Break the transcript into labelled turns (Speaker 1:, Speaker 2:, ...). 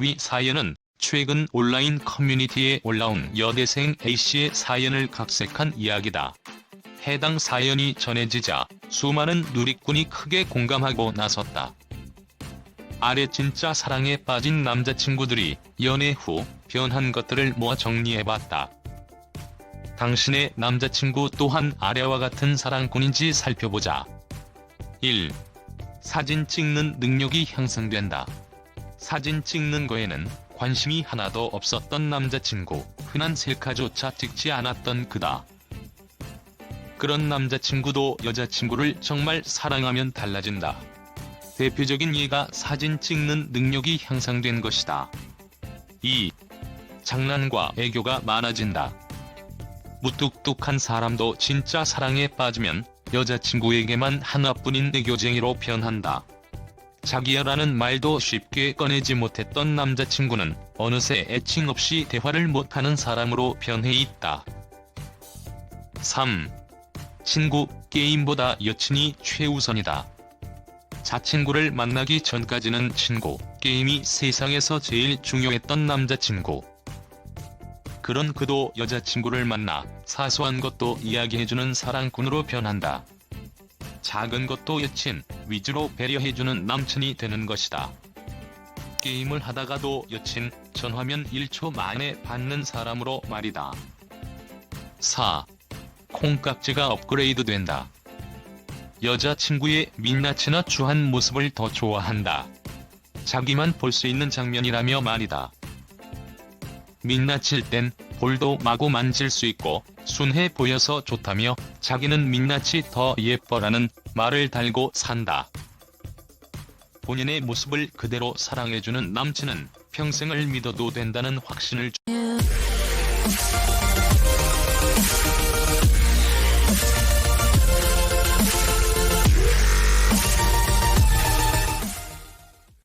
Speaker 1: 위 사연은 최근 온라인 커뮤니티에 올라온 여대생 A씨의 사연을 각색한 이야기다. 해당 사연이 전해지자 수많은 누리꾼이 크게 공감하고 나섰다. 아래 진짜 사랑에 빠진 남자친구들이 연애 후 변한 것들을 모아 정리해봤다. 당신의 남자친구 또한 아래와 같은 사랑꾼인지 살펴보자. 1. 사진 찍는 능력이 향상된다. 사진 찍는 거에는 관심이 하나도 없었던 남자친구, 흔한 셀카조차 찍지 않았던 그다. 그런 남자친구도 여자친구를 정말 사랑하면 달라진다. 대표적인 예가 사진 찍는 능력이 향상된 것이다. 2. 장난과 애교가 많아진다. 무뚝뚝한 사람도 진짜 사랑에 빠지면 여자친구에게만 하나뿐인 애교쟁이로 변한다. 자기야라는 말도 쉽게 꺼내지 못했던 남자친구는 어느새 애칭 없이 대화를 못하는 사람으로 변해 있다. 3. 친구, 게임보다 여친이 최우선이다. 자친구를 만나기 전까지는 친구, 게임이 세상에서 제일 중요했던 남자친구. 그런 그도 여자친구를 만나 사소한 것도 이야기해주는 사랑꾼으로 변한다. 작은 것도 여친 위주로 배려해주는 남친이 되는 것이다. 게임을 하다가도 여친 전화면 1초 만에 받는 사람으로 말이다. 4. 콩깍지가 업그레이드 된다. 여자친구의 민낯이나 추한 모습을 더 좋아한다. 자기만 볼 수 있는 장면이라며 말이다. 민낯일 땐 볼도 마구 만질 수 있고 순해 보여서 좋다며 자기는 민낯이 더 예뻐라는 말을 달고 산다. 본인의 모습을 그대로 사랑해주는 남친은 평생을 믿어도 된다는 확신을 주...